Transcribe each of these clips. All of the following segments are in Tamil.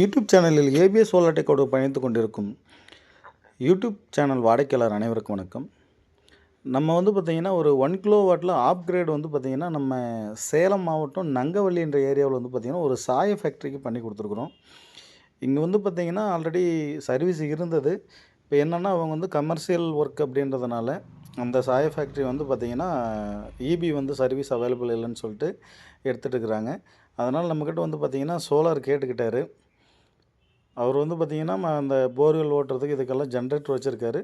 யூடியூப் சேனலில் ஏபிஎஸ் சோலாட்டை டெக்கோடு பயணித்து கொண்டிருக்கும் யூடியூப் சேனல் வாடிக்கையாளர் அனைவருக்கும் வணக்கம். நம்ம வந்து பார்த்திங்கன்னா ஒரு ஒன் கிலோ வாட்டில் ஆப்கிரேட் வந்து பார்த்திங்கன்னா நம்ம சேலம் மாவட்டம் நங்கவள்ளி என்ற ஏரியாவில் வந்து பார்த்திங்கன்னா ஒரு சாய ஃபேக்ட்ரிக்கு பண்ணி கொடுத்துருக்குறோம். இங்கே வந்து பார்த்திங்கன்னா ஆல்ரெடி சர்வீஸ் இருந்தது. இப்போ என்னென்னா அவங்க வந்து கமர்ஷியல் ஒர்க் அப்படின்றதுனால அந்த சாய ஃபேக்ட்ரி வந்து பார்த்திங்கன்னா இபி வந்து சர்வீஸ் அவைலபிள் இல்லைன்னு சொல்லிட்டு எடுத்துகிட்டு இருக்கிறாங்க. அதனால் நம்மக்கிட்ட வந்து பார்த்திங்கன்னா சோலார் கேட்டுக்கிட்டாரு. அவர் வந்து பார்த்திங்கன்னா அந்த போர்வெல் ஓட்டுறதுக்கு இதுக்கெல்லாம் ஜென்ரேட்டர் வச்சுருக்காரு.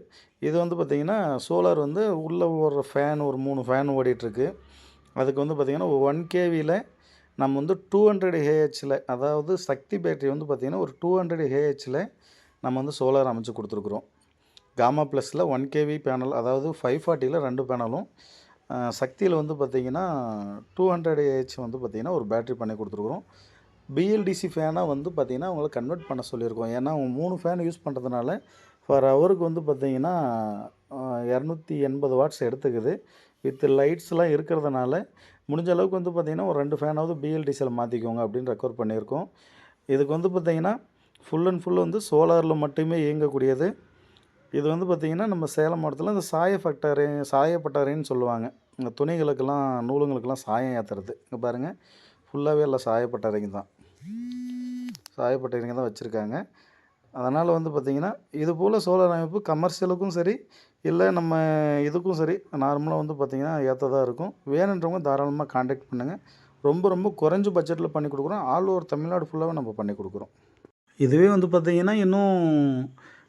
இது வந்து பார்த்திங்கன்னா சோலார் வந்து உள்ளே ஓடுற ஃபேன் ஒரு மூணு ஃபேன் ஓடிட்டுருக்கு. அதுக்கு வந்து பார்த்திங்கன்னா ஒன் கேவியில் நம்ம வந்து டூ ஹண்ட்ரட் ஹேஹெச்சில் அதாவது சக்தி பேட்டரி வந்து பார்த்திங்கன்னா ஒரு டூ ஹண்ட்ரட் ஹேஹெச்சில் நம்ம வந்து சோலார் அமைச்சு கொடுத்துருக்குறோம். காமா ப்ளஸில் ஒன் கேவி பேனல் அதாவது ஃபைவ் ஃபார்ட்டியில் ரெண்டு பேனலும் சக்தியில் வந்து பார்த்திங்கன்னா டூ ஹண்ட்ரட் ஏஹெச் வந்து பார்த்திங்கன்னா ஒரு பேட்ரி பண்ணி கொடுத்துருக்குறோம். பிஎல்டிசி ஃபேனாக வந்து பார்த்திங்கன்னா அவங்கள கன்வெர்ட் பண்ண சொல்லியிருக்கோம். ஏன்னா அவங்க மூணு ஃபேன் யூஸ் பண்ணுறதுனால ஃபார் ஹவருக்கு வந்து பார்த்திங்கன்னா இரநூத்தி எண்பது வாட்ஸ் எடுத்துக்குது. வித் லைட்ஸ்லாம் இருக்கிறதுனால முடிஞ்ச அளவுக்கு வந்து பார்த்திங்கன்னா ஒரு ரெண்டு ஃபேனாவது பிஎல்டிசியில் மாற்றிக்கோங்க அப்படின்னு ரெக்கவர் பண்ணியிருக்கோம். இதுக்கு வந்து பார்த்திங்கன்னா ஃபுல் அண்ட் ஃபுல் வந்து சோலாரில் மட்டுமே இயங்கக்கூடியது. இது வந்து பார்த்திங்கன்னா நம்ம சேலம் மாவட்டத்தில் இந்த சாய ஃபேக்டரி சாயப்பட்டறைன்னு சொல்லுவாங்க. இந்த துணிகளுக்கெல்லாம் நூலுங்களுக்கெல்லாம் சாயம் ஏற்றுறது இங்கே பாருங்கள் ஃபுல்லாகவே எல்லாம் சாயப்பட்டறைங்க தான். சாயப்பட்டறைங்க தான் வச்சுருக்காங்க. அதனால் வந்து பார்த்திங்கன்னா இது போல் சோலார் அமைப்பு கமர்ஷியலுக்கும் சரி இல்லை நம்ம இதுக்கும் சரி நார்மலாக வந்து பார்த்திங்கன்னா ஏற்றதாக இருக்கும். வேணுன்றவங்க தாராளமாக காண்டாக்ட் பண்ணுங்கள் ரொம்ப ரொம்ப குறைஞ்ச பட்ஜெட்டில் பண்ணி கொடுக்குறோம். ஆல் ஓவர் தமிழ்நாடு ஃபுல்லாகவே நம்ம பண்ணி கொடுக்குறோம். இதுவே வந்து பார்த்திங்கன்னா இன்னும்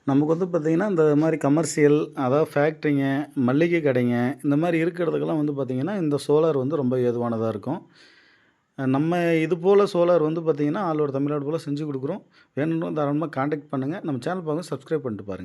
நமக்கு வந்து பார்த்திங்கன்னா இந்த மாதிரி கமர்ஷியல் அதாவது ஃபேக்ட்ரிங்க மளிகை கடைங்க இந்த மாதிரி இருக்கிறதுக்கெல்லாம் வந்து பார்த்திங்கன்னா இந்த சோலார் வந்து ரொம்ப ஏதுவானதாக இருக்கும். நம்ம இது போல் சோலார் வந்து பார்த்திங்கன்னா ஆல் ஓவர் தமிழ்நாடு போல் செஞ்சு கொடுக்குறோம். வேணும்னா தாராளமாக காண்டாக்ட் பண்ணுங்கள் நம்ம சேனல் பார்க்க சப்ஸ்கிரைப் பண்ணிட்டு பாருங்கள்